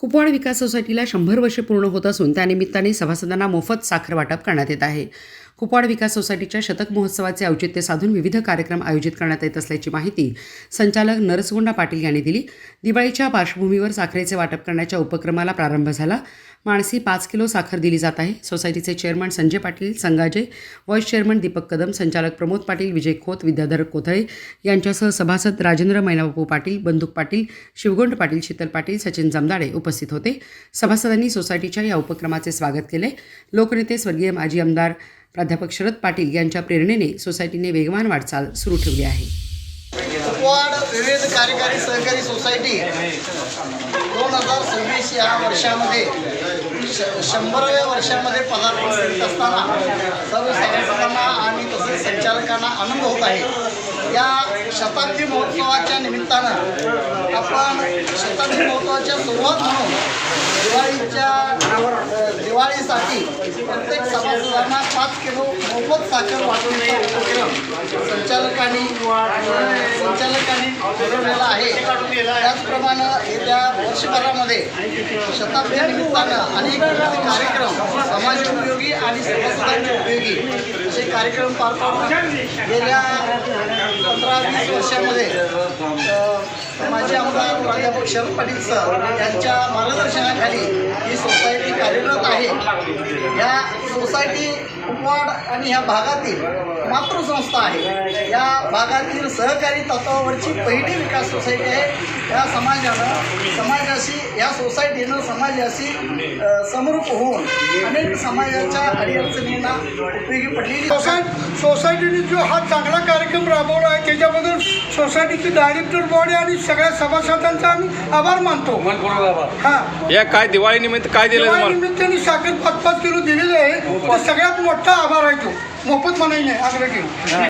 कुपवाड विकास सोसायटीला शंभर वर्षे पूर्ण होत असून त्यानिमित्ताने सभासदांना मोफत साखर वाटप करण्यात येत आहे. कुपवाड विकास सोसायटीच्या शतक महोत्सवाचे औचित्य साधून विविध कार्यक्रम आयोजित करण्यात येत असल्याची माहिती संचालक नरसगोंडा पाटील यांनी दिली. दिवाळीच्या पार्श्वभूमीवर साखरेचे वाटप करण्याच्या उपक्रमाला प्रारंभ झाला. माणसी पाच किलो साखर दिली जात आहे. सोसायटीचे chairman Sanjay Patil संगाजे vice chairman Deepak Kadam संचालक प्रमोद पाटील विजय खोत विद्याधर कोथळे यांच्यासह सभासद राजेंद्र मैनाबापू पाटील बंदूक पाटील शिवगोंड पाटील शीतल पाटील सचिन जमदाडे उपस्थित होते. सभासदांनी सोसायटीच्या या उपक्रमाचे स्वागत केले. लोकनेते स्वर्गीय माजी आमदार प्राध्यापक शरद पाटील यांच्या प्रेरणेने सोसायटीने वेगवान वाटचाल सुरू ठेवली आहे. कुपवाड विविध कार्यकारी सहकारी सोसायटी दोन हजार सव्वीस या वर्षामध्ये श शंभराव्या वर्षामध्ये पदार्पण करीत असताना सर्व सदस्यांना आणि तसेच संचालकांना आनंद होत आहे. या शताब्दी महोत्सवाच्या निमित्तानं आपण शताब्दी महोत्सवाच्या सुरुवात म्हणून दिवाळीच्या दिवाळीसाठी प्रत्येक सभासदांना पाच किलो मोफत साखर वाटण्याचा उपक्रम संचालकांनी संचालकांनी ठरवलेला आहे. त्याचप्रमाणे येत्या वर्षभरामध्ये शताब्दी निमित्तानं अनेक कार्यक्रम समाज उपयोगी आणि सभासदांच्या उपयोगी असे कार्यक्रम पार पाडून गेल्या पंधरा वीस वर्षामध्ये माझे आमदार प्राध्यापक शरद पाटील सर यांच्या मार्गदर्शनाखाली ही सोसायटी कार्यरत आहे. या सोसायटी कुपवाड आणि ह्या भागातील मातृसंस्था आहे. या भागातील सहकारी तत्वावरची पहिली विकास सोसायटी आहे. या समाजानं समाजाशी या सोसायटीनं समाजाशी समरूप होऊन अनेक समाजाच्या अडीअडचणींना उपयोगी पडलेली सोसायटी सोसायटीने जो हा चांगला कार्यक्रम राबवला आहे त्याच्याबद्दल सोसायटीची डायरेक्टर बॉडी आणि सगळ्या सभासदांचा आम्ही आभार मानतो. हा. या काय दिवाळी निमित्त काय दिलं तुम्हाला? निमित्ताने साखर पाच पाच किलो दिलेले आहे. तो सगळ्यात मोठा आभार आहे तो. मोफत म्हणाई नाही आग्रह केला.